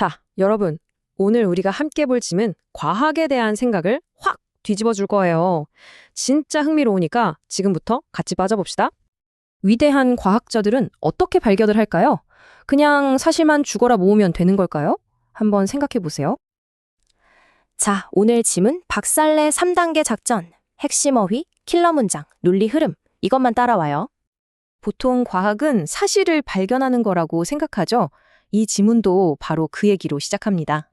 자, 여러분. 오늘 우리가 함께 볼 짐은 과학에 대한 생각을 확 뒤집어 줄 거예요. 진짜 흥미로우니까 지금부터 같이 빠져봅시다. 위대한 과학자들은 어떻게 발견을 할까요? 그냥 사실만 죽어라 모으면 되는 걸까요? 한번 생각해 보세요. 자, 오늘 짐은 박살내 3단계 작전, 핵심 어휘, 킬러 문장, 논리 흐름. 이것만 따라와요. 보통 과학은 사실을 발견하는 거라고 생각하죠. 이 지문도 바로 그 얘기로 시작합니다.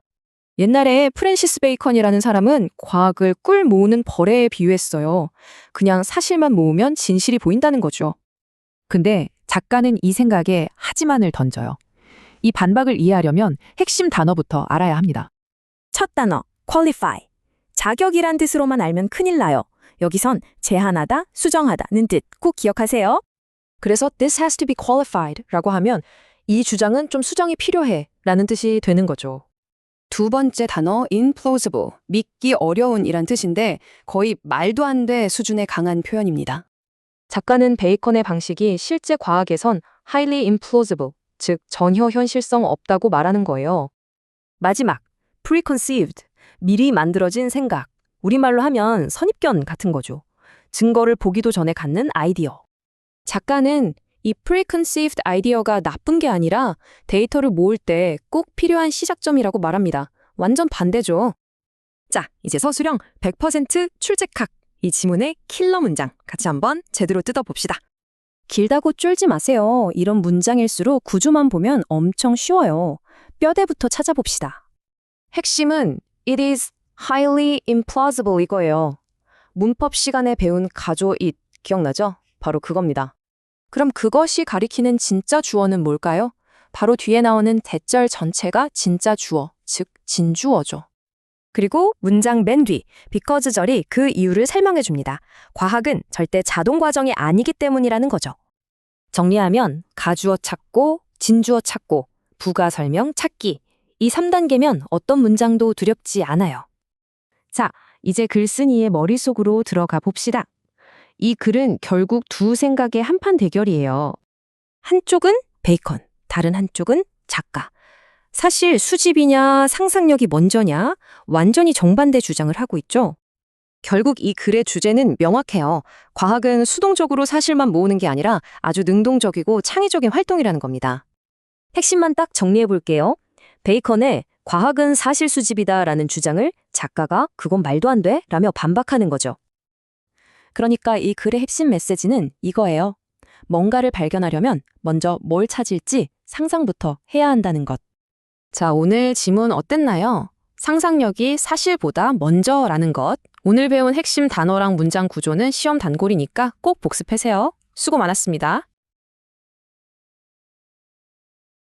옛날에 프랜시스 베이컨이라는 사람은 과학을 꿀 모으는 벌에 비유했어요. 그냥 사실만 모으면 진실이 보인다는 거죠. 근데 작가는 이 생각에 하지만을 던져요. 이 반박을 이해하려면 핵심 단어부터 알아야 합니다. 첫 단어, qualify. 자격이란 뜻으로만 알면 큰일 나요. 여기선 제한하다, 수정하다는 뜻 꼭 기억하세요. 그래서 this has to be qualified 라고 하면 이 주장은 좀 수정이 필요해 라는 뜻이 되는 거죠. 두 번째 단어 implausible, 믿기 어려운 이란 뜻인데 거의 말도 안 돼 수준의 강한 표현입니다. 작가는 베이컨의 방식이 실제 과학에선 highly implausible, 즉 전혀 현실성 없다고 말하는 거예요. 마지막, preconceived, 미리 만들어진 생각. 우리말로 하면 선입견 같은 거죠. 증거를 보기도 전에 갖는 아이디어. 작가는 이 preconceived 아이디어가 나쁜 게 아니라 데이터를 모을 때 꼭 필요한 시작점이라고 말합니다. 완전 반대죠. 자, 이제 서술형 100% 출첵학. 이 지문의 킬러 문장 같이 한번 제대로 뜯어봅시다. 길다고 쫄지 마세요. 이런 문장일수록 구조만 보면 엄청 쉬워요. 뼈대부터 찾아봅시다. 핵심은 it is highly implausible 이거예요. 문법 시간에 배운 가조 it 기억나죠? 바로 그겁니다. 그럼 그것이 가리키는 진짜 주어는 뭘까요? 바로 뒤에 나오는 대절 전체가 진짜 주어, 즉 진주어죠. 그리고 문장 맨 뒤, because 절이 그 이유를 설명해 줍니다. 과학은 절대 자동 과정이 아니기 때문이라는 거죠. 정리하면 가주어 찾고, 진주어 찾고, 부가 설명 찾기. 이 3단계면 어떤 문장도 두렵지 않아요. 자, 이제 글쓴이의 머릿속으로 들어가 봅시다. 이 글은 결국 두 생각의 한판 대결이에요. 한쪽은 베이컨, 다른 한쪽은 작가. 사실 수집이냐 상상력이 먼저냐 완전히 정반대 주장을 하고 있죠. 결국 이 글의 주제는 명확해요. 과학은 수동적으로 사실만 모으는 게 아니라 아주 능동적이고 창의적인 활동이라는 겁니다. 핵심만 딱 정리해 볼게요. 베이컨의 과학은 사실 수집이다라는 주장을 작가가 그건 말도 안 돼? 라며 반박하는 거죠. 그러니까 이 글의 핵심 메시지는 이거예요. 뭔가를 발견하려면 먼저 뭘 찾을지 상상부터 해야 한다는 것. 자, 오늘 지문 어땠나요? 상상력이 사실보다 먼저라는 것. 오늘 배운 핵심 단어랑 문장 구조는 시험 단골이니까 꼭 복습하세요. 수고 많았습니다.